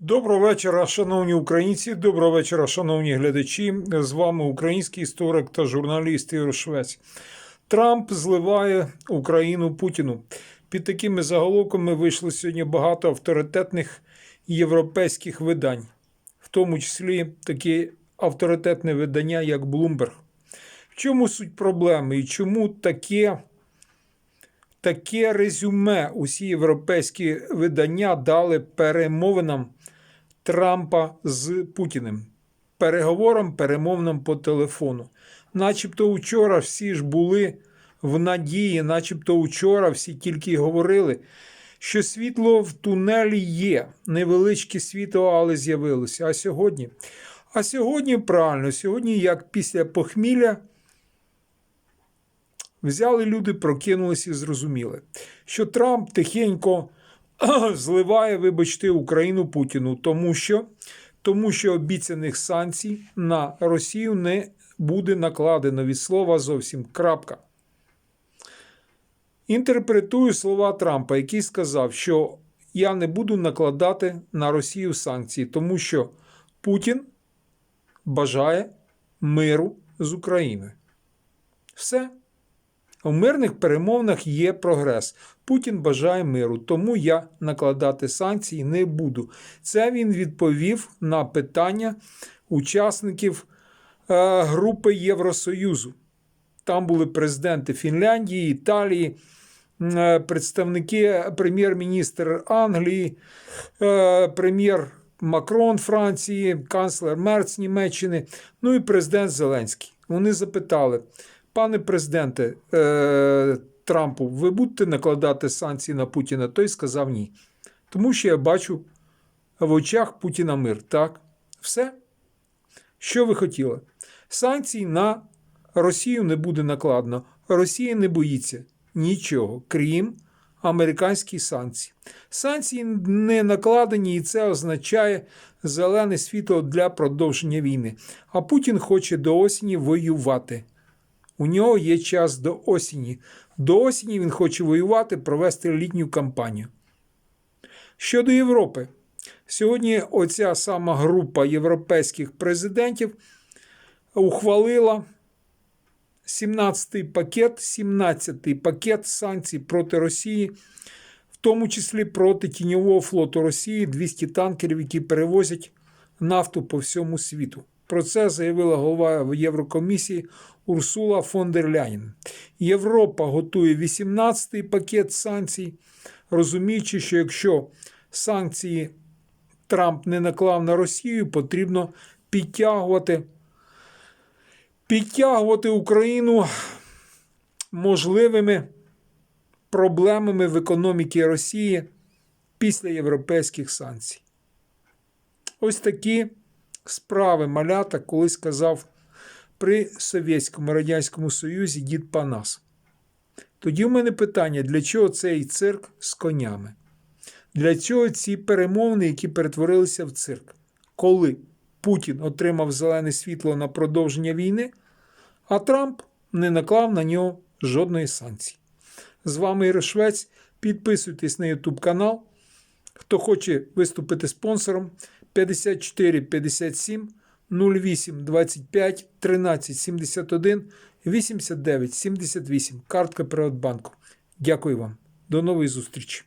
Доброго вечора, шановні українці. Доброго вечора, шановні глядачі. З вами український історик та журналіст Ігор Швець. Трамп зливає Україну Путіну. Під такими заголовками вийшло сьогодні багато авторитетних європейських видань, в тому числі таке авторитетне видання, як Bloomberg. В чому суть проблеми і чому таке таке резюме усі європейські видання дали перемовинам Трампа з Путіним. Переговорам перемовним по телефону. Начебто вчора всі ж були в надії, начебто вчора всі тільки й говорили, що світло в тунелі є. Невеличке світло, але з'явилося. А сьогодні? А сьогодні правильно, сьогодні, як після похмілля, Взяли люди, прокинулися і зрозуміли, що Трамп тихенько зливає, вибачте, Україну Путіну, тому що, тому що обіцяних санкцій на Росію не буде накладено від слова зовсім. Крапка. Інтерпретую слова Трампа, який сказав, що я не буду накладати на Росію санкції, тому що Путін бажає миру з Україною. Все. У мирних перемовинах є прогрес. Путін бажає миру, тому я накладати санкції не буду. Це він відповів на питання учасників е, групи Євросоюзу. Там були президенти Фінляндії, Італії, е, представники прем'єр-міністр Англії, е, прем'єр Макрон Франції, канцлер Мерц Німеччини, ну і президент Зеленський. Вони запитали. Пане президенте е, Трампу, ви будете накладати санкції на Путіна? Той сказав ні. Тому що я бачу в очах Путіна мир. Так, все. Що ви хотіли? Санкцій на Росію не буде накладено. Росія не боїться нічого, крім американських санкцій. Санкції не накладені, і це означає зелене світло для продовження війни. А Путін хоче до осені воювати. У нього є час до осені. До осені він хоче воювати, провести літню кампанію. Щодо Європи, сьогодні оця сама група європейських президентів ухвалила 17-й пакет, 17-й пакет санкцій проти Росії, в тому числі проти тіньового флоту Росії 200 танкерів, які перевозять нафту по всьому світу. Про це заявила голова Єврокомісії Урсула фон дер Ляєн. Європа готує 18-й пакет санкцій, розуміючи, що якщо санкції Трамп не наклав на Росію, потрібно підтягувати, підтягувати Україну можливими проблемами в економіці Росії після європейських санкцій. Ось такі справи малята колись казав при Совєтському Радянському Союзі дід Панас. Тоді в мене питання, для чого цей цирк з конями? Для чого ці перемовини, які перетворилися в цирк? Коли Путін отримав зелене світло на продовження війни, а Трамп не наклав на нього жодної санкції. З вами Ігор Швець. Підписуйтесь на YouTube канал. Хто хоче виступити спонсором 54 57 08 25 13 71 89 78. Картка Приватбанку. Дякую вам. До нової зустрічі.